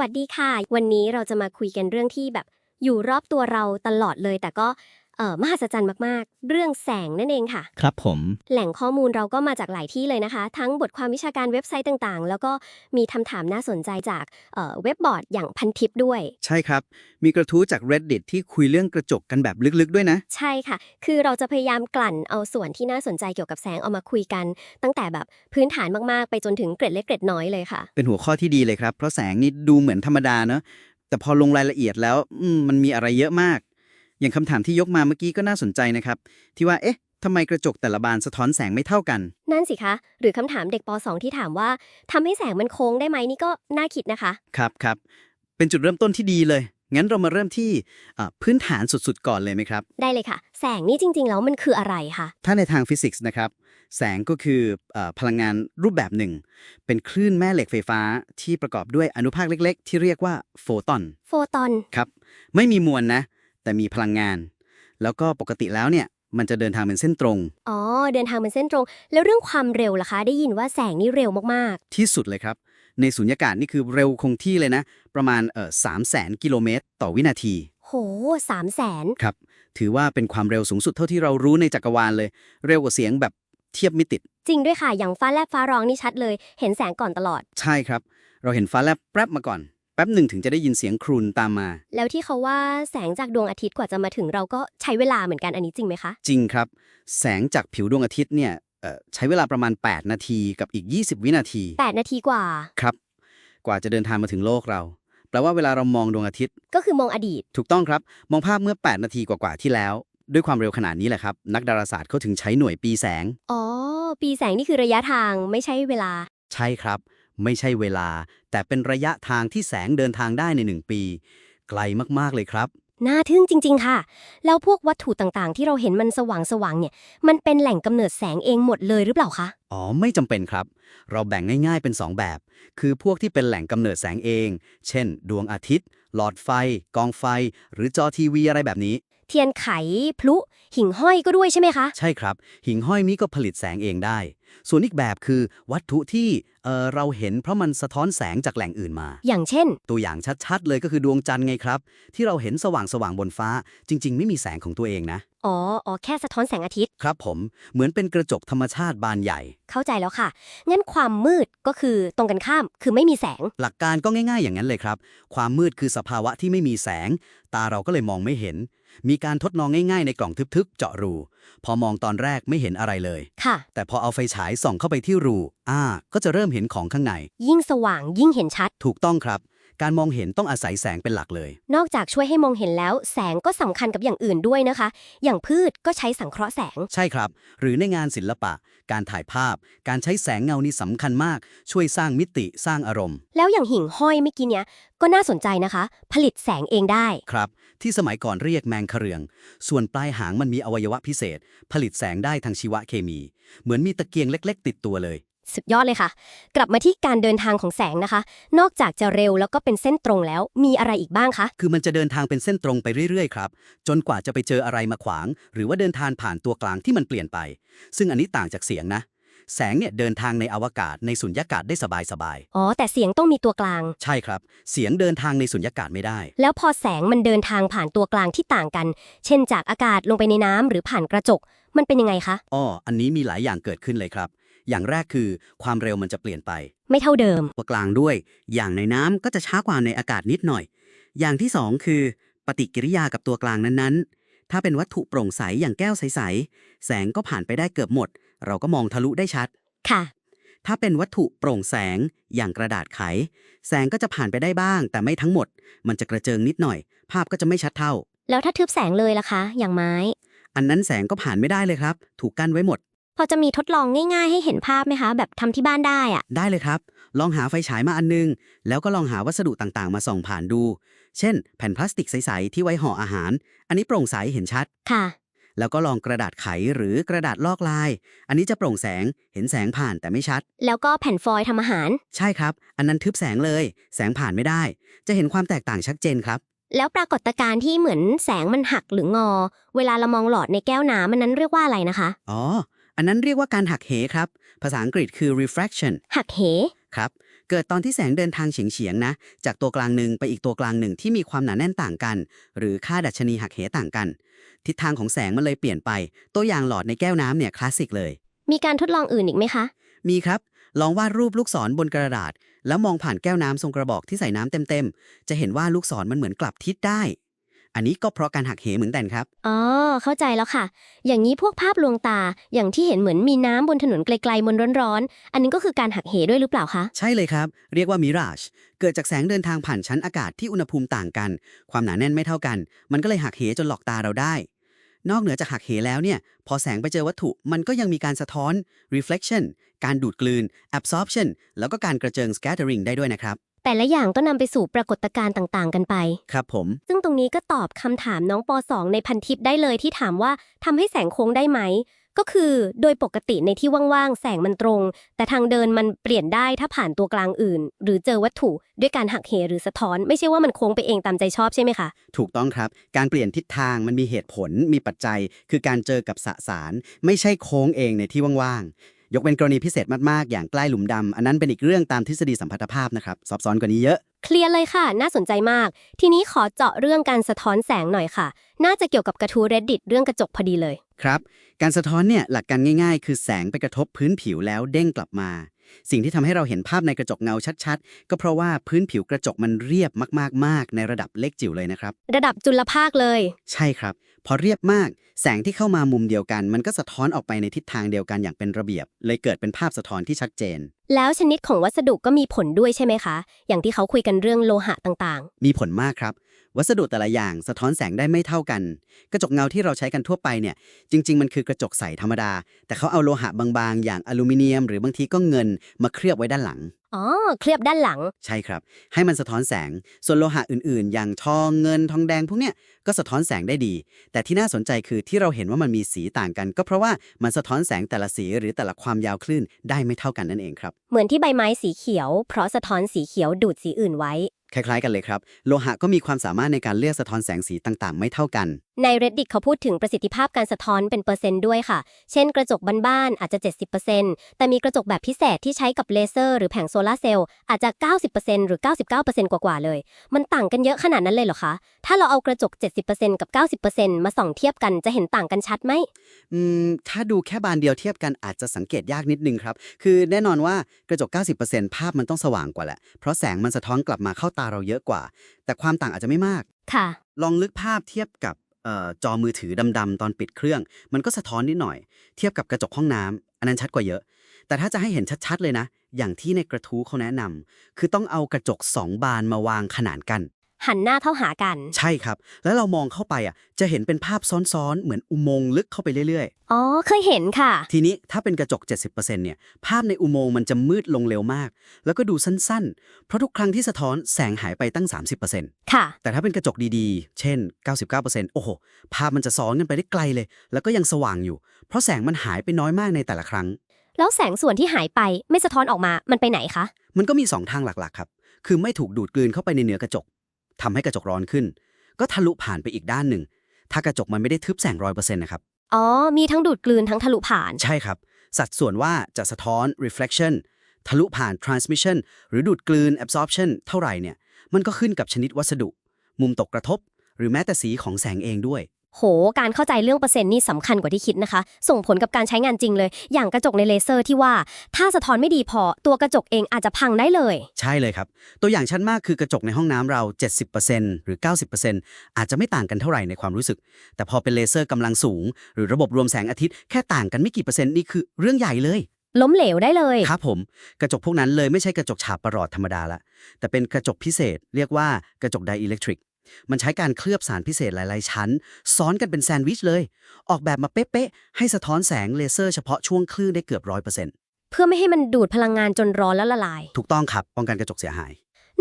วัสดีค่ะ วันนี้เราจะมาคุยกันเรื่องที่แบบอยู่รอบตัวเราตลอดเลย แต่ก็ มหัศจรรย์มากๆ เรื่องแสงนั่นเองค่ะ ครับผม แหล่งข้อมูลเราก็มาจากหลายที่เลยนะคะ ทั้งบทความวิชาการเว็บไซต์ต่างๆ แล้วก็มีคำถามน่าสนใจจากเอ่อเว็บบอร์ดอย่างพันทิปด้วย ใช่ครับ มีกระทู้จาก reddit ที่คุยเรื่องกระจกกันแบบลึกๆด้วยนะ ใช่ค่ะ คือเราจะพยายามกลั่นเอาส่วนที่น่าสนใจเกี่ยวกับแสงเอามาคุยกัน ตั้งแต่แบบพื้นฐานมากๆ ไปจนถึงเกร็ดเล็กเกร็ดน้อยเลยค่ะ เป็นหัวข้อที่ดีเลยครับ เพราะแสงนี่ดูเหมือนธรรมดาเนอะแต่พอลงรายละเอียดแล้วอืมมันมีอะไรเยอะมาก อย่างคำถามที่ยกมาเมื่อกี้ก็น่าสนใจนะครับ ที่ว่าเอ๊ะทำไมกระจกแต่ละบานสะท้อนแสงไม่เท่ากัน นั่นสิคะ หรือคำถามเด็กป .2 ที่ถามว่าทำให้แสงมันโค้งได้ไหมนี่ก็น่าคิดนะคะ ครับครับเป็นจุดเริ่มต้นที่ดีเลย งั้นเรามาเริ่มที่อ่าพื้นฐานสุดๆ ก่อนเลยไหมครับ ได้เลยค่ะ แสงนี่จริง ๆ แล้วมันคืออะไรคะ ถ้าในทางฟิสิกส์นะครับ แสงก็คือเออพลังงานรูปแบบหนึ่ง เป็นคลื่นแม่เหล็กไฟฟ้าที่ประกอบด้วยอนุภาคเล็ก ๆ ที่เรียกว่าโฟตอน โฟตอน ครับ ไม่มีมวลนะ แต่มีพลังงาน แล้วก็ปกติแล้วเนี่ยมันจะเดินทางเป็นเส้นตรง อ๋อ เดินทางเป็นเส้นตรง แล้วเรื่องความเร็วล่ะคะ ได้ยินว่าแสงนี่เร็วมากที่สุดเลยครับ ในสุญญากาศนี่คือเร็วคงที่เลยนะ ประมาณเออสามแสนกิโลเมตรต่อวินาทีๆโหสามแสนครับ ถือว่าเป็นความเร็วสูงสุดเท่าที่เรารู้ในจักรวาลเลย เร็วกว่าเสียงแบบเทียบไม่ติด จริงด้วยค่ะ อย่างฟ้าแลบฟ้าร้องนี่ชัดเลย เห็นแสงก่อนตลอด ใช่ครับ เราเห็นฟ้าแลบแป๊บมาก่อน แป๊บหนึ่งถึงจะได้ยินเสียงครูนตามมา แล้วที่เขาว่าแสงจากดวงอาทิตย์กว่าจะมาถึงเราก็ใช้เวลาเหมือนกันอันนี้จริงไหมคะ จริงครับ แสงจากผิวดวงอาทิตย์เนี่ยเอ่อใช้เวลาประมาณ 8 นาทีกับอีก 20 วินาที 8 นาทีกว่า ครับ กว่าจะเดินทางมาถึงโลกเรา แปลว่าเวลาเรามองดวงอาทิตย์ ก็คือมองอดีต ถูกต้องครับ มองภาพเมื่อ 8 นาทีกว่าๆที่แล้ว ด้วยความเร็วขนาดนี้แหละครับ นักดาราศาสตร์เขาถึงใช้หน่วยปีแสง อ๋อ ปีแสงนี่คือระยะทางไม่ใช่เวลา ใช่ครับ ไม่ใช่เวลา แต่เป็นระยะทางที่แสงเดินทางได้ในหนึ่งปี ไกลมากๆเลยครับ น่าทึ่งจริง ๆ ค่ะ แล้วพวกวัตถุต่างๆ ที่เราเห็นมันสว่างๆเนี่ย มันเป็นแหล่งกำเนิดแสงเองหมดเลยหรือเปล่าคะ อ๋อ ไม่จำเป็นครับ เราแบ่งง่ายๆเป็น 2 แบบ คือพวกที่เป็นแหล่งกำเนิดแสงเอง เช่น ดวงอาทิตย์ หลอดไฟ กองไฟ หรือจอทีวีอะไรแบบนี้ เทียนไข พลุ หิ่งห้อยก็ด้วยใช่ไหมคะ ใช่ครับ หิ่งห้อยนี้ก็ผลิตแสงเองได้ ส่วนอีกแบบคือวัตถุที่เอ่อเราเห็นเพราะมันสะท้อนแสงจากแหล่งอื่นมา อย่างเช่น ตัวอย่างชัดๆ เลยก็คือดวงจันทร์ไงครับ ที่เราเห็นสว่างๆบนฟ้า จริง ๆ ไม่มีแสงของตัวเองนะ อ๋อ อ๋อ แค่สะท้อนแสงอาทิตย์ ครับผม เหมือนเป็นกระจกธรรมชาติบานใหญ่ เข้าใจแล้วค่ะ งั้นความมืดก็คือตรงกันข้าม คือไม่มีแสง หลักการก็ง่ายๆ อย่างนั้นเลยครับ ความมืดคือสภาวะที่ไม่มีแสง ตาเราก็เลยมองไม่เห็น มีการทดลองง่ายๆ ในกล่องทึบๆ เจาะรู พอมองตอนแรกไม่เห็นอะไรเลย ค่ะ แต่พอเอาไฟฉายส่องเข้าไปที่รู อ่า ก็จะเริ่มเห็นของข้างใน ยิ่งสว่างยิ่งเห็นชัด ถูกต้องครับ การมองเห็นต้องอาศัยแสงเป็นหลักเลย นอกจากช่วยให้มองเห็นแล้ว แสงก็สำคัญกับอย่างอื่นด้วยนะคะ อย่างพืชก็ใช้สังเคราะห์แสง ใช่ครับ หรือในงานศิลปะ การถ่ายภาพ การใช้แสงเงานี่สำคัญมาก ช่วยสร้างมิติสร้างอารมณ์ แล้วอย่างหิ่งห้อยเมื่อกี้เนี้ยก็น่าสนใจนะคะ ผลิตแสงเองได้ ครับ ที่สมัยก่อนเรียกแมงคะเรือง ส่วนปลายหางมันมีอวัยวะพิเศษ ผลิตแสงได้ทางชีวเคมี เหมือนมีตะเกียงเล็ก ๆ ติดตัวเลย สุดยอดเลยค่ะ กลับมาที่การเดินทางของแสงนะคะ นอกจากจะเร็วแล้วก็เป็นเส้นตรงแล้ว มีอะไรอีกบ้างคะ คือมันจะเดินทางเป็นเส้นตรงไปเรื่อยๆครับ จนกว่าจะไปเจออะไรมาขวาง หรือว่าเดินทางผ่านตัวกลางที่มันเปลี่ยนไป ซึ่งอันนี้ต่างจากเสียงนะ แสงเนี่ยเดินทางในอวกาศในสุญญากาศได้สบายอ๋อ แต่เสียงต้องมีตัวกลาง ๆ ใช่ครับ เสียงเดินทางในสุญญากาศไม่ได้ แล้วพอแสงมันเดินทางผ่านตัวกลางที่ต่างกัน เช่นจากอากาศลงไปในน้ำหรือผ่านกระจก มันเป็นยังไงคะ อ้อ อันนี้มีหลายอย่างเกิดขึ้นเลยครับ อย่างแรกคือความเร็วมันจะเปลี่ยนไป ไม่เท่าเดิม ตัวกลางด้วย อย่างในน้ำก็จะช้ากว่าในอากาศนิดหน่อย อย่างที่สองคือ ปฏิกิริยากับตัวกลางนั้นๆ ถ้าเป็นวัตถุโปร่งใสอย่างแก้วใสๆ แสงก็ผ่านไปได้เกือบหมด เราก็มองทะลุได้ชัด ค่ะ ถ้าเป็นวัตถุโปร่งแสงอย่างกระดาษไข แสงก็จะผ่านไปได้บ้าง แต่ไม่ทั้งหมด มันจะกระเจิงนิดหน่อย ภาพก็จะไม่ชัดเท่า แล้วถ้าทึบแสงเลยล่ะคะ อย่างไม้ อันนั้นแสงก็ผ่านไม่ได้เลยครับ ถูกกั้นไว้หมด พอจะมีทดลองง่าย ๆ ให้เห็นภาพไหมคะ แบบทำที่บ้านได้อะได้เลยครับ ลองหาไฟฉายมาอันนึง แล้วก็ลองหาวัสดุต่างๆ มาส่องผ่านดู เช่น แผ่นพลาสติกใส ๆ ที่ไว้ห่ออาหาร อันนี้โปร่งใสเห็นชัด ค่ะ แล้วก็ลองกระดาษไขหรือกระดาษลอกลาย อันนี้จะโปร่งแสง เห็นแสงผ่านแต่ไม่ชัด แล้วก็แผ่นฟอยล์ทำอาหาร ใช่ครับ อันนั้นทึบแสงเลย แสงผ่านไม่ได้ จะเห็นความแตกต่างชัดเจนครับ แล้วปรากฏการณ์ที่เหมือนแสงมันหักหรืองอ เวลาเรามองหลอดในแก้วน้ำมันนั้นเรียกว่าอะไรนะคะ อ๋อ อันนั้นเรียกว่าการหักเหครับ ภาษาอังกฤษคือ refraction หักเห ครับเกิดเกิดตอนที่แสงเดินทางเฉียงๆนะ จากตัวกลางหนึ่งไปอีกตัวกลางหนึ่งที่มีความหนาแน่นต่างกัน หรือค่าดัชนีหักเหต่างกัน ทิศทางของแสงมันเลยเปลี่ยนไป ตัวอย่างหลอดในแก้วน้ำเนี่ยคลาสสิกเลย มีการทดลองอื่นอีกไหมคะ มีครับ ลองวาดรูปลูกศรบนกระดาษ แล้วมองผ่านแก้วน้ำทรงกระบอกที่ใส่น้ำเต็มๆ จะเห็นว่าลูกศรมันเหมือนกลับทิศได้ อันนี้ก็เพราะการหักเหเหมือนกันครับ อ๋อ เข้าใจแล้วค่ะ อย่างนี้พวกภาพลวงตา อย่างที่เห็นเหมือนมีน้ำบนถนนไกลๆบนร้อนๆ อันนี้ก็คือการหักเหด้วยหรือเปล่าคะ ใช่เลยครับ เรียกว่ามิราช เกิดจากแสงเดินทางผ่านชั้นอากาศที่อุณหภูมิต่างกัน ความหนาแน่นไม่เท่ากัน มันก็เลยหักเหจนหลอกตาเราได้ นอกเหนือจากหักเหแล้วเนี่ย พอแสงไปเจอวัตถุ มันก็ยังมีการสะท้อน reflection การดูดกลืน absorption แล้วก็การกระเจิง scattering ได้ด้วยนะครับ แต่ละอย่างก็นำไปสู่ปรากฏการณ์ต่างๆ กันไป ครับผม ซึ่งตรงนี้ก็ตอบคำถามน้องป .2 ในพันทิปได้เลยที่ถามว่าทำให้แสงโค้งได้ไหม ก็คือโดยปกติในที่ว่างๆ แสงมันตรง แต่ทางเดินมันเปลี่ยนได้ถ้าผ่านตัวกลางอื่น หรือเจอวัตถุด้วยการหักเหหรือสะท้อน ไม่ใช่ว่ามันโค้งไปเองตามใจชอบใช่ไหมคะ ถูกต้องครับ การเปลี่ยนทิศทางมันมีเหตุผล มีปัจจัย คือการเจอกับสสาร ไม่ใช่โค้งเองในที่ว่างๆ ยกเป็นกรณีพิเศษมากๆ อย่างใกล้หลุมดำอันนั้นเป็นอีกเรื่องตามทฤษฎีสัมพัทธภาพนะครับซับซ้อนกว่านี้เยอะ เคลียร์เลยค่ะ น่าสนใจมาก ทีนี้ขอเจาะเรื่องการสะท้อนแสงหน่อยค่ะ น่าจะเกี่ยวกับกระทู้ reddit เรื่องกระจกพอดีเลย ครับ การสะท้อนเนี่ยหลักการง่ายๆ คือแสงไปกระทบพื้นผิวแล้วเด้งกลับมา สิ่งที่ทำให้เราเห็นภาพในกระจกเงาชัดๆ ก็เพราะว่าพื้นผิวกระจกมันเรียบมากๆในระดับเล็กจิ๋วเลยนะครับ ระดับจุลภาคเลย ใช่ครับ พอเรียบมาก แสงที่เข้ามามุมเดียวกัน มันก็สะท้อนออกไปในทิศทางเดียวกันอย่างเป็นระเบียบ เลยเกิดเป็นภาพสะท้อนที่ชัดเจน แล้วชนิดของวัสดุก็มีผลด้วยใช่ไหมคะ อย่างที่เขาคุยกันเรื่องโลหะต่างมีผลมากครับ วัสดุแต่ละอย่างสะท้อนแสงได้ไม่เท่ากัน กระจกเงาที่เราใช้กันทั่วไปเนี่ย จริง ๆ มันคือกระจกใสธรรมดา แต่เขาเอาโลหะบางๆ อย่างอลูมิเนียม หรือบางทีก็เงินมาเคลือบไว้ด้านหลังๆอ๋อ เคลือบด้านหลัง ใช่ครับ ให้มันสะท้อนแสง ส่วนโลหะอื่นๆ อย่างทองเงินทองแดงพวกเนี้ยก็สะท้อนแสงได้ดี แต่ที่น่าสนใจคือที่เราเห็นว่ามันมีสีต่างกัน ก็เพราะว่ามันสะท้อนแสงแต่ละสีหรือแต่ละความยาวคลื่นได้ไม่เท่ากันนั่นเองครับ เหมือนที่ใบไม้สีเขียว เพราะสะท้อนสีเขียวดูดสีอื่นไว้ คล้ายๆ กันเลยครับ โลหะก็มีความสามารถในการเลือกสะท้อนแสงสีต่างๆ ไม่เท่ากัน ใน reddit เขาพูดถึงประสิทธิภาพการสะท้อนเป็นเปอร์เซ็นต์ด้วยค่ะ เช่นกระจกบ้านๆอาจจะ 70%แต่มีกระจกแบบพิเศษที่ใช้กับเลเซอร์หรือแผงโซลาร์เซลล์อาจจะ 90%หรือ 99%กว่าๆเลย มันต่างกันเยอะขนาดนั้นเลยเหรอคะ ถ้าเราเอากระจก 70%กับ 90%มาส่องเทียบกันจะเห็นต่างกันชัดไหมอืมถ้าดูแค่บานเดียวเทียบกันอาจจะสังเกตยากนิดนึงครับคือแน่นอนว่ากระจก 90%ภาพมันต้องสว่างกว่าแหละเพราะแสงมันสะท้อนกลับมาเข้าตาเราเยอะกว่า แต่ความต่างอาจจะไม่มาก ค่ะ ลองลึกภาพเทียบกับเอ่อจอมือถือดำๆตอนปิดเครื่อง มันก็สะท้อนนิดหน่อย เทียบกับกระจกห้องน้ำอันนั้นชัดกว่าเยอะ แต่ถ้าจะให้เห็นชัดๆเลยนะ อย่างที่ในกระทู้เขาแนะนำคือต้องเอากระจกสองบานมาวางขนานกัน หันหน้าเข้าหากัน ใช่ครับ แล้วเรามองเข้าไปอะจะเห็นเป็นภาพซ้อนๆ เหมือนอุโมงค์ลึกเข้าไปเรื่อยอ๋อ เคยเห็นค่ะๆทีนี้ถ้าเป็นกระจก 70%เนี่ย ภาพในอุโมงค์มันจะมืดลงเร็วมาก แล้วก็ดูสั้นๆ เพราะทุกครั้งที่สะท้อนแสงหายไปตั้ง 30%ค่ะ แต่ถ้าเป็นกระจกดีๆ เช่น 99%โอ้โห ภาพมันจะซ้อนกันไปได้ไกลเลย แล้วก็ยังสว่างอยู่ เพราะแสงมันหายไปน้อยมากในแต่ละครั้ง แล้วแสงส่วนที่หายไปไม่สะท้อนออกมา มันไปไหนคะ มันก็มี 2 ทางหลักๆ ครับ คือไม่ถูกดูดกลืนเข้าไปในเนื้อกระจก ทำให้กระจกร้อนขึ้น ก็ทะลุผ่านไปอีกด้านหนึ่ง ถ้ากระจกมันไม่ได้ทึบแสงร้อยเปอร์เซ็นต์นะครับ อ๋อ มีทั้งดูดกลืนทั้งทะลุผ่าน ใช่ครับ สัดส่วนว่าจะสะท้อน reflection ทะลุผ่าน transmission หรือดูดกลืน absorption เท่าไหร่เนี่ย มันก็ขึ้นกับชนิดวัสดุ มุมตกกระทบ หรือแม้แต่สีของแสงเองด้วย โห การเข้าใจเรื่องเปอร์เซ็นต์นี่สำคัญกว่าที่คิดนะคะ ส่งผลกับการใช้งานจริงเลย อย่างกระจกในเลเซอร์ที่ว่า ถ้าสะท้อนไม่ดีพอ ตัวกระจกเองอาจจะพังได้เลย ใช่เลยครับ ตัวอย่างชั้นมากคือกระจกในห้องน้ำเรา 70%หรือ 90%อาจจะไม่ต่างกันเท่าไหร่ในความรู้สึก แต่พอเป็นเลเซอร์กำลังสูง หรือระบบรวมแสงอาทิตย์แค่ต่างกันไม่กี่เปอร์เซ็นต์นี่คือเรื่องใหญ่เลยล้มเหลวได้เลย ครับผม กระจกพวกนั้นเลยไม่ใช่กระจกฉาบประหลอดธรรมดาละ แต่เป็นกระจกพิเศษ เรียกว่ากระจกไดอิเล็กทริก มันใช้การเคลือบสารพิเศษหลาย ๆ ชั้น ซ้อนกันเป็นแซนด์วิชเลย ออกแบบมาเป๊ะ ๆ ให้สะท้อนแสงเลเซอร์เฉพาะช่วงคลื่นได้เกือบร้อยเปอร์เซ็นต์เพื่อไม่ให้มันดูดพลังงานจนร้อนแล้วละลาย ถูกต้องครับ ป้องกันกระจกเสียหาย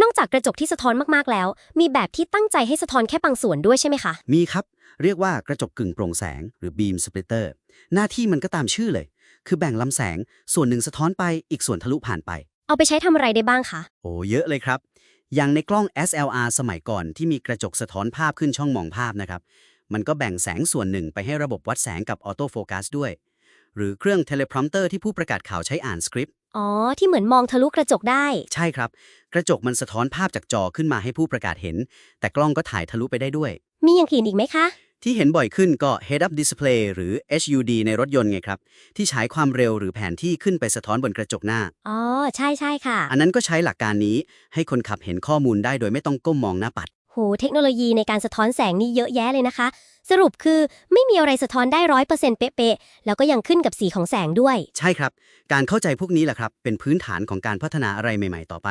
นอกจากกระจกที่สะท้อนมาก ๆ แล้ว มีแบบที่ตั้งใจให้สะท้อนแค่บางส่วนด้วยใช่ไหมคะ มีครับ เรียกว่ากระจกกึ่งโปร่งแสง หรือ beam splitter หน้าที่มันก็ตามชื่อเลย คือแบ่งลำแสง ส่วนหนึ่งสะท้อนไป อีกส่วนทะลุผ่านไป เอาไปใช้ทำอะไรได้บ้างคะ โอ้เยอะเลยครับ อย่างในกล้อง SLR สมัยก่อนที่มีกระจกสะท้อนภาพขึ้นช่องมองภาพนะครับ มันก็แบ่งแสงส่วนหนึ่งไปให้ระบบวัดแสงกับออโต้โฟกัสด้วย หรือเครื่องเทเลพรอมเตอร์ที่ผู้ประกาศข่าวใช้อ่านสคริปต์ อ๋อ ที่เหมือนมองทะลุกระจกได้ ใช่ครับ กระจกมันสะท้อนภาพจากจอขึ้นมาให้ผู้ประกาศเห็น แต่กล้องก็ถ่ายทะลุไปได้ด้วย มีอย่างอื่นอีกไหมคะ ที่เห็นบ่อยขึ้นก็ Head Up Display หรือ HUD ในรถยนต์ไงครับ ที่ฉายความเร็วหรือแผนที่ขึ้นไปสะท้อนบนกระจกหน้า อ๋อ ใช่ใช่ค่ะ อันนั้นก็ใช้หลักการนี้ให้คนขับเห็นข้อมูลได้โดยไม่ต้องก้มมองหน้าปัด โห เทคโนโลยีในการสะท้อนแสงนี่เยอะแยะเลยนะคะ สรุปคือไม่มีอะไรสะท้อนได้ร้อยเปอร์เซ็นต์เป๊ะๆ แล้วก็ยังขึ้นกับสีของแสงด้วย ใช่ครับ การเข้าใจพวกนี้แหละครับ เป็นพื้นฐานของการพัฒนาอะไรใหม่ ๆ ต่อไป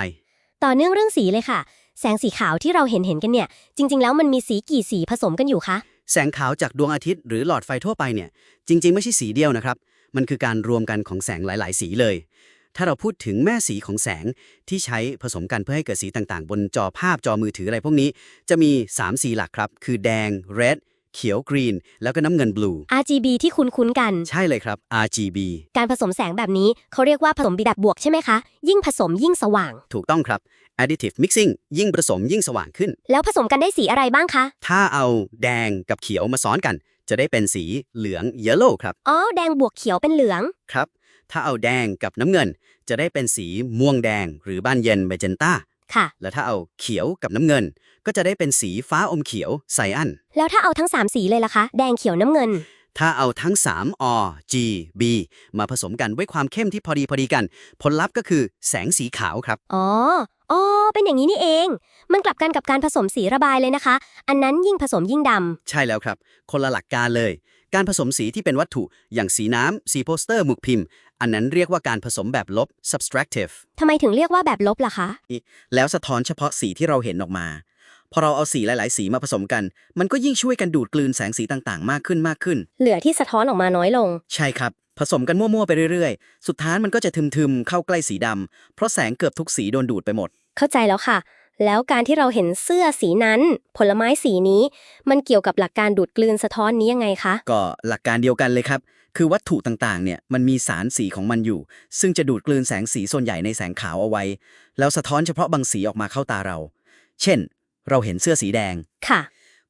ต่อเนื่องเรื่องสีเลยค่ะ แสงสีขาวที่เราเห็นเห็นๆกันเนี่ย จริง ๆ แล้วมันมีสีกี่สีผสมกันอยู่คะ แสงขาวจากดวงอาทิตย์หรือหลอดไฟทั่วไปเนี่ยจริง ๆ ไม่ใช่สีเดียวนะครับ มันคือการรวมกันของแสงหลาย ๆ สีเลย ถ้าเราพูดถึงแม่สีของแสงที่ใช้ผสมกันเพื่อให้เกิดสีต่างๆ บนจอภาพจอมือถืออะไรพวกนี้ จะมี 3 สีหลักครับ คือแดง red เขียว green แล้วก็น้ำเงิน blue RGB ที่คุ้นๆกัน ใช่เลยครับ RGB การผสมแสงแบบนี้เขาเรียกว่าผสมแบบบวกใช่ไหมคะ ยิ่งผสมยิ่งสว่าง ถูกต้องครับ additive mixing ยิ่งผสมยิ่งสว่างขึ้น แล้วผสมกันได้สีอะไรบ้างคะ ถ้าเอาแดงกับเขียวมาซ้อนกัน จะได้เป็นสีเหลือง yellow ครับ อ๋อ แดงบวกเขียวเป็นเหลือง ครับ ถ้าเอาแดงกับน้ำเงิน จะได้เป็นสีม่วงแดง หรือบ้านเย็น magenta ค่ะ และถ้าเอาเขียวกับน้ำเงิน ก็จะได้เป็นสีฟ้าอมเขียวไซอัน แล้วถ้าเอาทั้ง 3 สีเลยล่ะคะ แดงเขียวน้ำเงิน ถ้าเอาทั้ง3 O G B มาผสมกันไว้ความเข้มที่พอดีพอดีกัน ผลลัพธ์ก็คือแสงสีขาวครับ อ๋อ อ๋อ เป็นอย่างนี้นี่เอง มันกลับกันกับการผสมสีระบายเลยนะคะ อันนั้นยิ่งผสมยิ่งดำ ใช่แล้วครับ คนละหลักการเลย การผสมสีที่เป็นวัตถุ อย่างสีน้ำ สีโปสเตอร์หมุกพิมพ์ อันนั้นเรียกว่าการผสมแบบลบ subtractive ทำไมถึงเรียกว่าแบบลบล่ะคะ แล้วสะท้อนเฉพาะสีที่เราเห็นออกมา พอเราเอาสีหลาย ๆ สีมาผสมกัน มันก็ยิ่งช่วยกันดูดกลืนแสงสีต่าง ๆ มากขึ้นมากขึ้น เหลือที่สะท้อนออกมาน้อยลง ใช่ครับ ผสมกันมั่ว ๆ ไปเรื่อย ๆ สุดท้ายมันก็จะทึม ๆ เข้าใกล้สีดำเพราะแสงเกือบทุกสีโดนดูดไปหมด เข้าใจแล้วค่ะ แล้วการที่เราเห็นเสื้อสีนั้น ผลไม้สีนี้ มันเกี่ยวกับหลักการดูดกลืนสะท้อนนี้ยังไงคะ ก็หลักการเดียวกันเลยครับ คือวัตถุต่างๆ เนี่ยมันมีสารสีของมันอยู่ ซึ่งจะดูดกลืนแสงสีส่วนใหญ่ในแสงขาวเอาไว้ แล้วสะท้อนเฉพาะบางสีออกมาเข้าตาเรา เช่น เราเห็นเสื้อสีแดง ค่ะ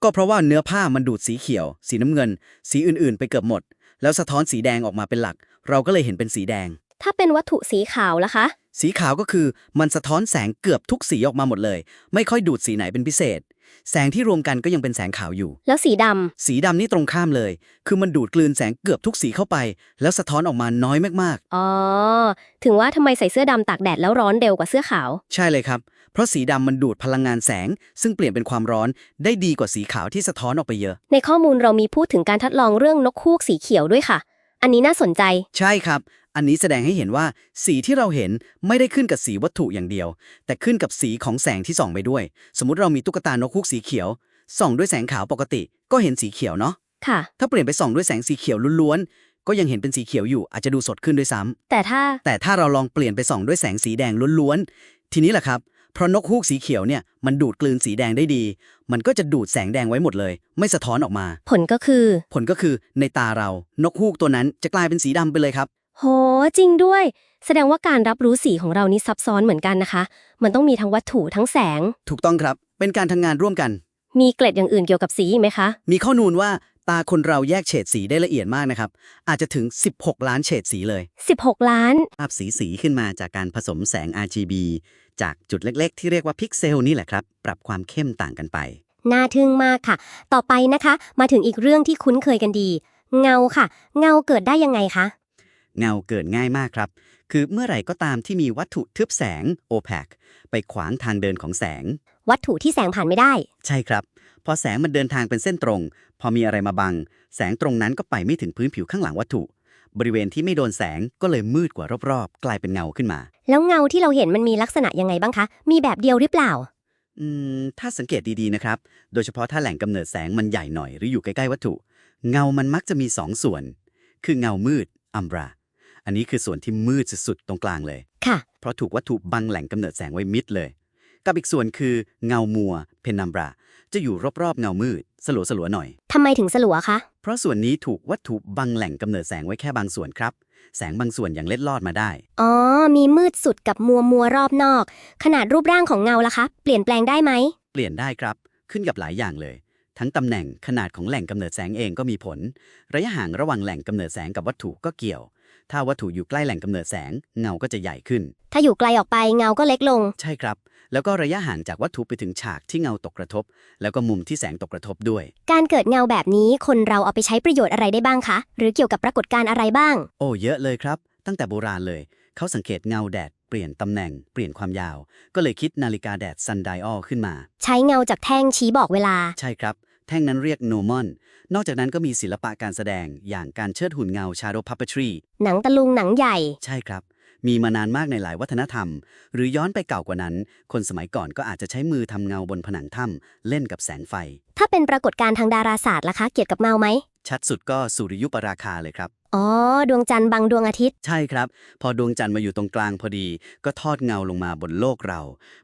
ก็เพราะว่าเนื้อผ้ามันดูดสีเขียว สีน้ำเงิน สีอื่นๆ ไปเกือบหมด แล้วสะท้อนสีแดงออกมาเป็นหลัก เราก็เลยเห็นเป็นสีแดง ถ้าเป็นวัตถุสีขาวล่ะคะ สีขาวก็คือมันสะท้อนแสงเกือบทุกสีออกมาหมดเลย ไม่ค่อยดูดสีไหนเป็นพิเศษ แสงที่รวมกันก็ยังเป็นแสงขาวอยู่ แล้วสีดำสีดำนี่ตรงข้ามเลย คือมันดูดกลืนแสงเกือบทุกสีเข้าไป แล้วสะท้อนออกมาน้อยมากอ๋อ ถึงว่าทำไมใส่เสื้อดำตากแดดแล้วร้อนเร็วกว่าเสื้อขาว ๆ ใช่เลยครับ เพราะสีดำมันดูดพลังงานแสง ซึ่งเปลี่ยนเป็นความร้อนได้ดีกว่าสีขาวที่สะท้อนออกไปเยอะ ในข้อมูลเรามีพูดถึงการทดลองเรื่องนกฮูกสีเขียวด้วยค่ะ อันนี้น่าสนใจ ใช่ครับ อันนี้แสดงให้เห็นว่าสีที่เราเห็นไม่ได้ขึ้นกับสีวัตถุอย่างเดียว แต่ขึ้นกับสีของแสงที่ส่องไปด้วย สมมติเรามีตุ๊กตานกฮูกสีเขียว ส่องด้วยแสงขาวปกติ ก็เห็นสีเขียวเนาะค่ะ ถ้าเปลี่ยนไปส่องด้วยแสงสีเขียวล้วนๆ ก็ยังเห็นเป็นสีเขียวอยู่อาจจะดูสดขึ้นด้วยซ้ำแต่ถ้า แต่ถ้าเราลองเปลี่ยนไปส่องด้วยแสงสีแดงล้วนๆ ทีนี้แหละครับ เพราะนกฮูกสีเขียวเนี่ยมันดูดกลืนสีแดงได้ดี มันก็จะดูดแสงแดงไว้หมดเลย ไม่สะท้อนออกมา ผลก็คือ ผลก็คือในตาเรา นกฮูกตัวนั้นจะกลายเป็นสีดำไปเลยครับ โห จริงด้วย แสดงว่าการรับรู้สีของเรานี่ซับซ้อนเหมือนกันนะคะ มันต้องมีทั้งวัตถุทั้งแสง ถูกต้องครับ เป็นการทำงานร่วมกัน มีเกล็ดอย่างอื่นเกี่ยวกับสีอีกไหมคะ มีข้อมูลว่าตาคนเราแยกเฉดสีได้ละเอียดมากนะครับ อาจจะถึง 16 ล้านเฉดสีเลย 16 ล้าน ภาพสีสีขึ้นมาจากการผสมแสง RGB จากจุดเล็กๆ ที่เรียกว่าพิกเซลนี่แหละครับ ปรับความเข้มต่างกันไป น่าทึ่งมากค่ะ ต่อไปนะคะ มาถึงอีกเรื่องที่คุ้นเคยกันดี เงาค่ะ เงาเกิดได้ยังไงคะ เงาเกิดง่ายมากครับ คือเมื่อไหร่ก็ตามที่มีวัตถุทึบแสง opaque ไปขวางทางเดินของแสง วัตถุที่แสงผ่านไม่ได้ ใช่ครับ พอแสงมันเดินทางเป็นเส้นตรง พอมีอะไรมาบัง แสงตรงนั้นก็ไปไม่ถึงพื้นผิวข้างหลังวัตถุ บริเวณที่ไม่โดนแสงก็เลยมืดกว่ารอบๆ กลายเป็นเงาขึ้นมา แล้วเงาที่เราเห็นมันมีลักษณะยังไงบ้างคะ มีแบบเดียวหรือเปล่าอืมถ้าสังเกตดีๆนะครับ โดยเฉพาะถ้าแหล่งกำเนิดแสงมันใหญ่หน่อยหรืออยู่ใกล้ ๆ วัตถุ เงามันมักจะมีสองส่วน คือเงามืดอัมบรา อันนี้คือส่วนที่มืดสุดๆตรงกลางเลย ค่ะ เพราะถูกวัตถุบังแหล่งกำเนิดแสงไว้มิดเลย กับอีกส่วนคือเงามัว เพนัมบรา จะอยู่รอบๆเงามืด สลัวๆหน่อย ทำไมถึงสลัวคะ เพราะส่วนนี้ถูกวัตถุบังแหล่งกำเนิดแสงไว้แค่บางส่วนครับ แสงบางส่วนยังเล็ดลอดมาได้ อ๋อ มีมืดสุดกับมัวมัวรอบนอก ขนาดรูปร่างของเงาล่ะคะ เปลี่ยนแปลงได้ไหม เปลี่ยนได้ครับ ขึ้นกับหลายอย่างเลย ทั้งตำแหน่งขนาดของแหล่งกำเนิดแสงเองก็มีผล ระยะห่างระหว่างแหล่งกำเนิดแสงกับวัตถุก็เกี่ยว ถ้าวัตถุอยู่ใกล้แหล่งกำเนิดแสง เงาก็จะใหญ่ขึ้น ถ้าอยู่ไกลออกไปเงาก็เล็กลง ใช่ครับ แล้วก็ระยะห่างจากวัตถุไปถึงฉากที่เงาตกกระทบ แล้วก็มุมที่แสงตกกระทบด้วย การเกิดเงาแบบนี้คนเราเอาไปใช้ประโยชน์อะไรได้บ้างคะ หรือเกี่ยวกับปรากฏการณ์อะไรบ้าง โอ้เยอะเลยครับ ตั้งแต่โบราณเลย เขาสังเกตเงาแดดเปลี่ยนตำแหน่ง เปลี่ยนความยาว ก็เลยคิดนาฬิกาแดดซันไดออขึ้นมา ใช้เงาจากแท่งชี้บอกเวลา ใช่ครับ แท่งนั้นเรียกโนมอน นอกจากนั้นก็มีศิลปะการแสดงอย่างการเชิดหุ่นเงา Shadow Puppetry หนังตะลุงหนังใหญ่ ใช่ครับ มีมานานมากในหลายวัฒนธรรม หรือย้อนไปเก่ากว่านั้น คนสมัยก่อนก็อาจจะใช้มือทำเงาบนผนังถ้ำเล่นกับแสงไฟ ถ้าเป็นปรากฏการณ์ทางดาราศาสตร์ล่ะคะ เกี่ยวกับเงาไหม ชัดสุดก็สุริยุปราคาเลยครับ อ๋อ ดวงจันทร์บังดวงอาทิตย์ ใช่ครับ พอดวงจันทร์มาอยู่ตรงกลางพอดี ก็ทอดเงาลงมาบนโลกเรา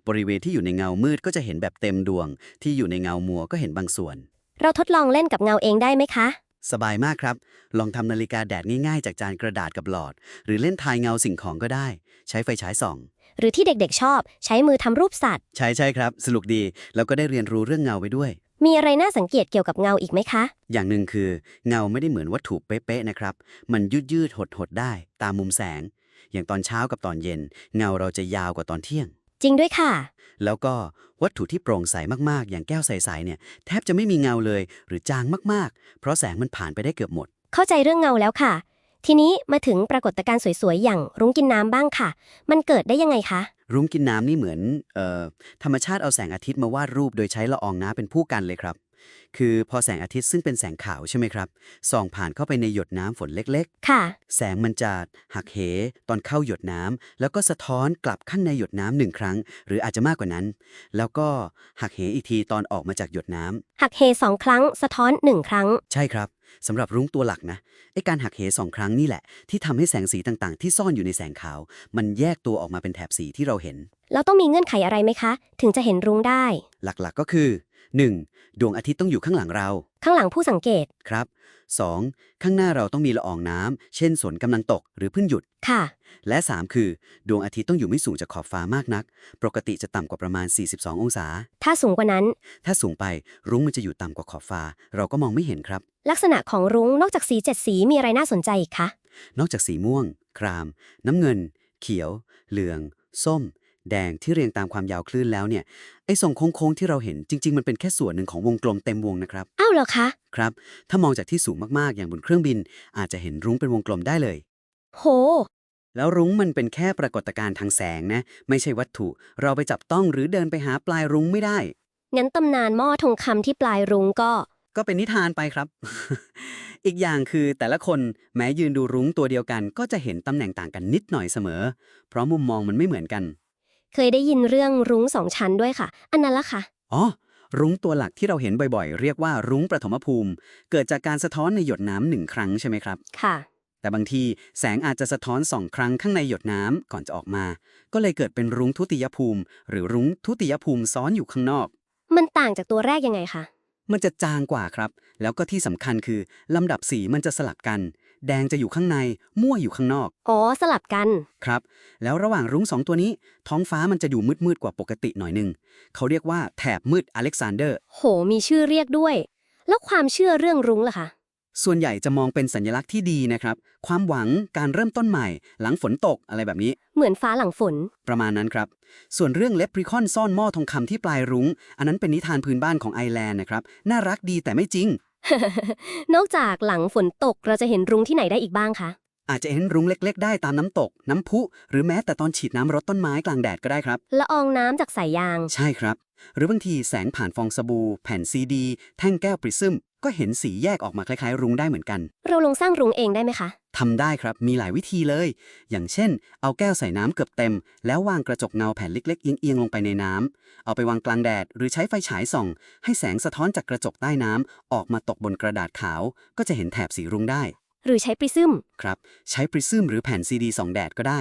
บริเวณที่อยู่ในเงามืดก็จะเห็นแบบเต็มดวง ที่อยู่ในเงามัวก็เห็นบางส่วน เราทดลองเล่นกับเงาเองได้ไหมคะ สบายมากครับ ลองทำนาฬิกาแดดง่ายๆ จากจานกระดาษกับหลอด หรือเล่นทายเงาสิ่งของก็ได้ ใช้ไฟฉายส่อง หรือที่เด็กๆชอบ ใช้มือทำรูปสัตว์ ใช่ใช่ครับ สนุกดีแล้วก็ได้เรียนรู้เรื่องเงาไปด้วย มีอะไรน่าสังเกตเกี่ยวกับเงาอีกไหมคะ อย่างหนึ่งคือเงาไม่ได้เหมือนวัตถุเป๊ะๆนะครับ มันยืดยืดๆหดหดๆได้ตามมุมแสง อย่างตอนเช้ากับตอนเย็น เงาเราจะยาวกว่าตอนเที่ยง จริงด้วยค่ะ แล้วก็วัตถุที่โปร่งใสมากๆ อย่างแก้วใสๆเนี่ยแทบจะไม่มีเงาเลยหรือจางมากๆ เพราะแสงมันผ่านไปได้เกือบหมด เข้าใจเรื่องเงาแล้วค่ะ ทีนี้มาถึงปรากฏการณ์สวยๆ อย่างรุ้งกินน้ำบ้างค่ะ มันเกิดได้ยังไงคะ รุ้งกินน้ำนี่เหมือนเอ่อธรรมชาติเอาแสงอาทิตย์มาวาดรูปโดยใช้ละอองน้ำเป็นผู้กันเลยครับ คือพอแสงอาทิตย์ซึ่งเป็นแสงขาวใช่ไหมครับ ส่องผ่านเข้าไปในหยดน้ำฝนเล็กค่ะ ๆ แสงมันจะหักเหตอนเข้าหยดน้ำแล้วก็สะท้อนกลับข้างในหยดน้ำหนึ่งครั้ง หรืออาจจะมากกว่านั้น แล้วก็หักเหอีกทีตอนออกมาจากหยดน้ำ หักเหสองครั้ง สะท้อนหนึ่งครั้ง ใช่ครับ สำหรับรุ้งตัวหลักนะไอการหักเหสองครั้งนี่แหละ ที่ทำให้แสงสีต่างๆ ที่ซ่อนอยู่ในแสงขาว มันแยกตัวออกมาเป็นแถบสีที่เราเห็น แล้วต้องมีเงื่อนไขอะไรไหมคะ ถึงจะเห็นรุ้งได้ หลักๆก็คือ 1. ดวงอาทิตย์ต้องอยู่ข้างหลังเรา ข้างหลังผู้สังเกต ครับ 2. ข้างหน้าเราต้องมีละอองน้ำ เช่นฝนกำลังตกหรือเพิ่งหยุด ค่ะ และ 3 คือ ดวงอาทิตย์ต้องอยู่ไม่สูงจากขอบฟ้ามากนัก ปกติจะต่ำกว่าประมาณ 42 องศา ถ้าสูงกว่านั้น ถ้าสูงไปรุ้งมันจะอยู่ต่ำกว่าขอบฟ้า เราก็มองไม่เห็นครับ ลักษณะของรุ้งนอกจากสีเจ็ดสีมีอะไรน่าสนใจอีกคะ นอกจากสีม่วง คราม น้ำเงิน เขียว เหลือง ส้ม แดงที่เรียงตามความยาวคลื่นแล้วเนี่ยไอ้ทรงโค้งๆที่เราเห็นจริง ๆ มันเป็นแค่ส่วนหนึ่งของวงกลมเต็มวงนะครับอ้าวเหรอคะครับ ถ้ามองจากที่สูงมากๆอย่างบนเครื่องบิน อาจจะเห็นรุ้งเป็นวงกลมได้เลย โห แล้วรุ้งมันเป็นแค่ปรากฏการณ์ทางแสงนะ ไม่ใช่วัตถุ เราไปจับต้องหรือเดินไปหาปลายรุ้งไม่ได้ งั้นตำนานหม้อทองคำที่ปลายรุ้งก็ ก็เป็นนิทานไปครับ อีกอย่างคือแต่ละคนแม้ยืนดูรุ้งตัวเดียวกัน ก็จะเห็นตำแหน่งต่างกันนิดหน่อยเสมอ เพราะมุมมองมันไม่เหมือนกัน เคยได้ยินเรื่องรุ้งสองชั้นด้วยค่ะ อันนั้นละค่ะ อ๋อ รุ้งตัวหลักที่เราเห็นบ่อยๆ เรียกว่ารุ้งประถมภูมิ เกิดจากการสะท้อนในหยดน้ำหนึ่งครั้งใช่ไหมครับ ค่ะ แต่บางทีแสงอาจจะสะท้อนสองครั้งข้างในหยดน้ำก่อนจะออกมา ก็เลยเกิดเป็นรุ้งทุติยภูมิ หรือรุ้งทุติยภูมิซ้อนอยู่ข้างนอก มันต่างจากตัวแรกยังไงคะ มันจะจางกว่าครับ แล้วก็ที่สำคัญคือลำดับสีมันจะสลับกัน แดงจะอยู่ข้างใน ม่วอยู่ข้างนอก อ๋อ สลับกัน ครับ แล้วระหว่างรุ้งสองตัวนี้ ท้องฟ้ามันจะอยู่มืดๆกว่าปกติหน่อยหนึง เขาเรียกว่าแถบมืดอเล็กซานเดอร์ โห มีชื่อเรียกด้วย แล้วความเชื่อเรื่องรุ้งล่ะคะ ส่วนใหญ่จะมองเป็นสัญลักษณ์ที่ดีนะครับ ความหวัง การเริ่มต้นใหม่ หลังฝนตกอะไรแบบนี้ เหมือนฟ้าหลังฝน ประมาณนั้นครับ ส่วนเรื่องเลปริคอนซ่อนหม้อทองคำที่ปลายรุง้ง อันนั้นเป็นนิทานพื้นบ้านของไอร์แลนด์นะครับ น่ารักดีแต่ไม่จริง นอกจากหลังฝนตกเราจะเห็นรุ้งที่ไหนได้อีกบ้างคะ อาจจะเห็นรุ้งเล็ก ๆ ได้ตามน้ำตก น้ำพุ หรือแม้แต่ตอนฉีดน้ำรดต้นไม้กลางแดดก็ได้ครับ ละอองน้ำจากสายยาง ใช่ครับ หรือบางทีแสงผ่านฟองสบู่ แผ่นซีดี แท่งแก้วปริซึม ก็เห็นสีแยกออกมาคล้ายๆ รุ้งได้เหมือนกัน เราลองสร้างรุ้งเองได้ไหมคะ ทำได้ครับ มีหลายวิธีเลย อย่างเช่น เอาแก้วใส่น้ำเกือบเต็ม แล้ววางกระจกเงาแผ่นเล็กๆเอียงๆลงไปในน้ำ เอาไปวางกลางแดด หรือใช้ไฟฉายส่อง ให้แสงสะท้อนจากกระจกใต้น้ำออกมาตกบนกระดาษขาว ก็จะเห็นแถบสีรุ้งได้ หรือใช้ปริซึม ครับ ใช้ปริซึมหรือแผ่นซีดีส่องแดดก็ได้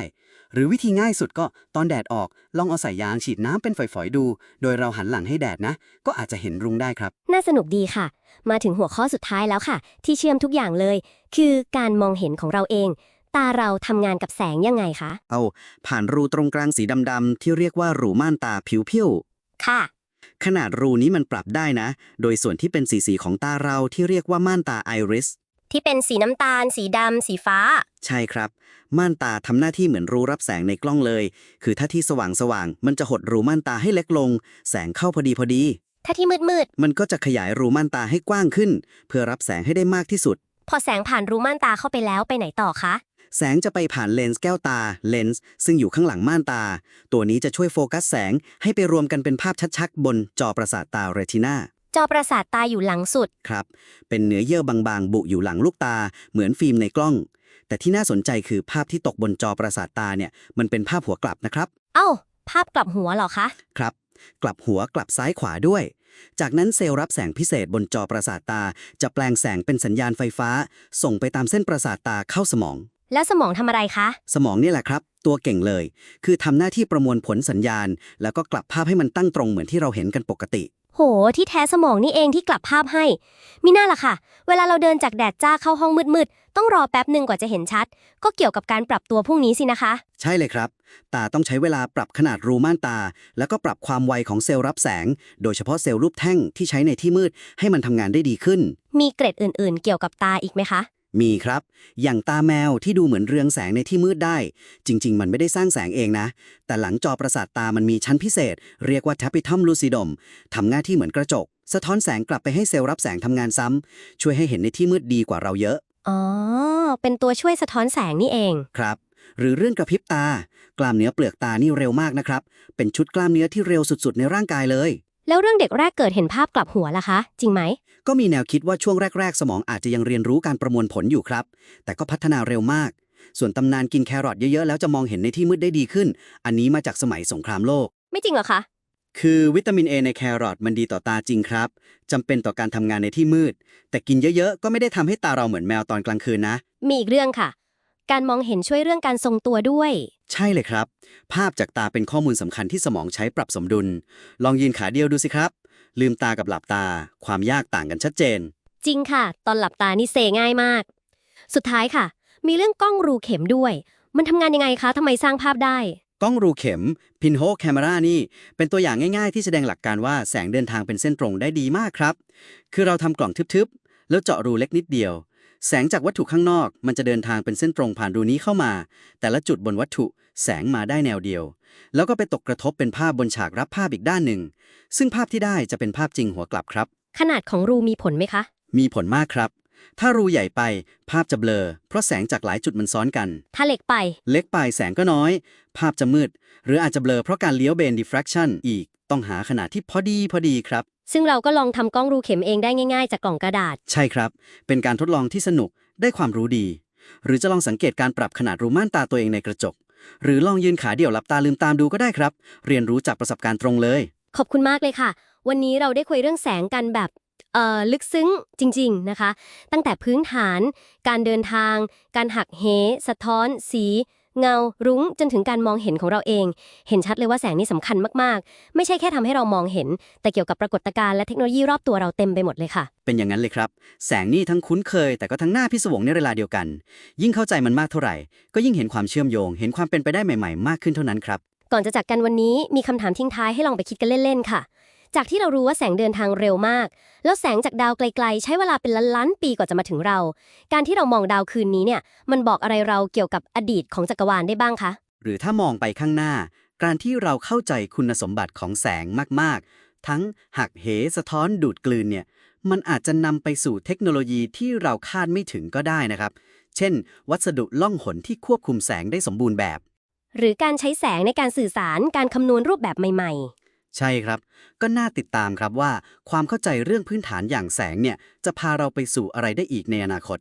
หรือวิธีง่ายสุดก็ตอนแดดออกลองเอาสายยางฉีดน้ำเป็นฝอยๆดู โดยเราหันหลังให้แดดนะ ก็อาจจะเห็นรุ้งได้ครับ น่าสนุกดีค่ะ มาถึงหัวข้อสุดท้ายแล้วค่ะ ที่เชื่อมทุกอย่างเลย คือการมองเห็นของเราเอง ตาเราทำงานกับแสงยังไงคะ เอา ผ่านรูตรงกลางสีดำๆที่เรียกว่ารูม่านตาผิวเพี้ยวค่ะ ขนาดรูนี้มันปรับได้นะ โดยส่วนที่เป็นสีสีๆของตาเราที่เรียกว่าม่านตาไอริส ที่เป็นสีน้ำตาล สีดำ สีฟ้า ใช่ครับ ม่านตาทำหน้าที่เหมือนรูรับแสงในกล้องเลย คือถ้าที่สว่างสว่างๆมันจะหดรูม่านตาให้เล็กลง แสงเข้าพอดีพอดี ถ้าที่มืดมืดมันก็จะขยายรูม่านตาให้กว้างขึ้น เพื่อรับแสงให้ได้มากที่สุดๆพอแสงผ่านรูม่านตาเข้าไปแล้วไปไหนต่อคะ แสงจะไปผ่านเลนส์แก้วตาเลนส์ซึ่งอยู่ข้างหลังม่านตา ตัวนี้จะช่วยโฟกัสแสงให้ไปรวมกันเป็นภาพชัดๆบนจอประสาทตาเรตินา จอประสาทตาอยู่หลังสุด ครับ เป็นเนื้อเยื่อบางๆ บุอยู่หลังลูกตา เหมือนฟิล์มในกล้อง แต่ที่น่าสนใจคือภาพที่ตกบนจอประสาทตาเนี่ย มันเป็นภาพหัวกลับนะครับ เอ้า ภาพกลับหัวเหรอคะ ครับ กลับหัวกลับซ้ายขวาด้วย จากนั้นเซลล์รับแสงพิเศษบนจอประสาทตา จะแปลงแสงเป็นสัญญาณไฟฟ้า ส่งไปตามเส้นประสาทตาเข้าสมอง แล้วสมองทำอะไรคะ สมองนี่แหละครับ ตัวเก่งเลย คือทำหน้าที่ประมวลผลสัญญาณ แล้วก็กลับภาพให้มันตั้งตรงเหมือนที่เราเห็นกันปกติ โห ที่แท้สมองนี่เองที่กลับภาพให้มิน่าล่ะค่ะ เวลาเราเดินจากแดดจ้าเข้าห้องมืดๆ ต้องรอแป๊บหนึ่งกว่าจะเห็นชัด ก็เกี่ยวกับการปรับตัวพวกนี้สินะคะ ใช่เลยครับ ตาต้องใช้เวลาปรับขนาดรูม่านตา แล้วก็ปรับความไวของเซลล์รับแสง โดยเฉพาะเซลล์รูปแท่งที่ใช้ในที่มืด ให้มันทำงานได้ดีขึ้น มีเกร็ดอื่นๆ เกี่ยวกับตาอีกไหมคะ มีครับ อย่างตาแมวที่ดูเหมือนเรืองแสงในที่มืดได้ จริง ๆ มันไม่ได้สร้างแสงเองนะ แต่หลังจอประสาทตามันมีชั้นพิเศษ เรียกว่า tapetum lucidum ทำหน้าที่เหมือนกระจก สะท้อนแสงกลับไปให้เซลล์รับแสงทำงานซ้ำ ช่วยให้เห็นในที่มืดดีกว่าเราเยอะ อ๋อ เป็นตัวช่วยสะท้อนแสงนี่เอง ครับ หรือเรื่องกระพริบตา กล้ามเนื้อเปลือกตานี่เร็วมากนะครับ เป็นชุดกล้ามเนื้อที่เร็วสุด ๆ ในร่างกายเลย แล้วเรื่องเด็กแรกเกิดเห็นภาพกลับหัวล่ะคะ จริงไหม ก็มีแนวคิดว่าช่วงแรก ๆ สมองอาจจะยังเรียนรู้การประมวลผลอยู่ครับ แต่ก็พัฒนาเร็วมาก ส่วนตำนานกินแครอทเยอะๆ แล้วจะมองเห็นในที่มืดได้ดีขึ้น อันนี้มาจากสมัยสงครามโลก ไม่จริงเหรอคะ คือวิตามินเอในแครอทมันดีต่อตาจริงครับจำเป็นต่อการทำงานในที่มืด แต่กินเยอะๆ ก็ไม่ได้ทำให้ตาเราเหมือนแมวตอนกลางคืนนะ มีอีกเรื่องค่ะ การมองเห็นช่วยเรื่องการทรงตัวด้วย ใช่เลยครับ ภาพจากตาเป็นข้อมูลสำคัญที่สมองใช้ปรับสมดุล ลองยืนขาเดียวดูสิครับ ลืมตากับหลับตา ความยากต่างกันชัดเจน จริงค่ะ ตอนหลับตานี่เซง่ายมาก สุดท้ายค่ะ มีเรื่องกล้องรูเข็มด้วย มันทำงานยังไงคะทำไมสร้างภาพได้ กล้องรูเข็ม Pinhole Camera นี่ เป็นตัวอย่างง่ายๆ ที่แสดงหลักการว่าแสงเดินทางเป็นเส้นตรงได้ดีมากครับ คือเราทำกล่องทึบๆ แล้วเจาะรูเล็กนิดเดียว แสงจากวัตถุข้างนอกมันจะเดินทางเป็นเส้นตรงผ่านรูนี้เข้ามา แต่ละจุดบนวัตถุแสงมาได้แนวเดียว แล้วก็ไปตกกระทบเป็นภาพบนฉากรับภาพอีกด้านหนึ่ง ซึ่งภาพที่ได้จะเป็นภาพจริงหัวกลับครับ ขนาดของรูมีผลไหมคะ มีผลมากครับ ถ้ารูใหญ่ไปภาพจะเบลอ เพราะแสงจากหลายจุดมันซ้อนกัน ถ้าเล็กไป เล็กไปแสงก็น้อย ภาพจะมืด หรืออาจจะเบลอเพราะการเลี้ยวเบน diffraction อีก ต้องหาขนาดที่พอดีพอดีครับ ซึ่งเราก็ลองทำกล้องรูเข็มเองได้ง่ายๆ จากกล่องกระดาษ ใช่ครับ เป็นการทดลองที่สนุกได้ความรู้ดี หรือจะลองสังเกตการปรับขนาดรูม่านตาตัวเองในกระจก หรือลองยืนขาเดี่ยวหลับตาลืมตามดูก็ได้ครับ เรียนรู้จากประสบการณ์ตรงเลย ขอบคุณมากเลยค่ะ วันนี้เราได้คุยเรื่องแสงกันแบบเอ่อ ลึกซึ้งจริง ๆ นะคะ ตั้งแต่พื้นฐาน การเดินทาง การหักเห สะท้อน สี เงา รุ้ง จนถึงการมองเห็นของเราเอง เห็นชัดเลยว่าแสงนี่สำคัญมากๆ ไม่ใช่แค่ทำให้เรามองเห็น แต่เกี่ยวกับปรากฏการณ์และเทคโนโลยีรอบตัวเราเต็มไปหมดเลยค่ะ เป็นอย่างนั้นเลยครับ แสงนี่ทั้งคุ้นเคย แต่ก็ทั้งหน้าพิศวงในเวลาเดียวกัน ยิ่งเข้าใจมันมากเท่าไหร่ ก็ยิ่งเห็นความเชื่อมโยง เห็นความเป็นไปได้ใหม่ ๆ มากขึ้นเท่านั้นครับ ก่อนจะจากกันวันนี้มีคำถามทิ้งท้ายให้ลองไปคิดกันเล่นๆค่ะ จากที่เรารู้ว่าแสงเดินทางเร็วมาก แล้วแสงจากดาวไกลๆ ใช้เวลาเป็นล้านๆปีกว่าจะมาถึงเรา การที่เรามองดาวคืนนี้เนี่ย มันบอกอะไรเราเกี่ยวกับอดีตของจักรวาลได้บ้างคะ หรือถ้ามองไปข้างหน้า การที่เราเข้าใจคุณสมบัติของแสงมากๆ ทั้งหักเหสะท้อนดูดกลืนเนี่ย มันอาจจะนำไปสู่เทคโนโลยีที่เราคาดไม่ถึงก็ได้นะครับ เช่น วัสดุล่องหนที่ควบคุมแสงได้สมบูรณ์แบบ หรือการใช้แสงในการสื่อสารการคำนวณรูปแบบใหม่ ใช่ครับ ก็น่าติดตามครับว่า ความเข้าใจเรื่องพื้นฐานอย่างแสงเนี่ยจะพาเราไปสู่อะไรได้อีกในอนาคต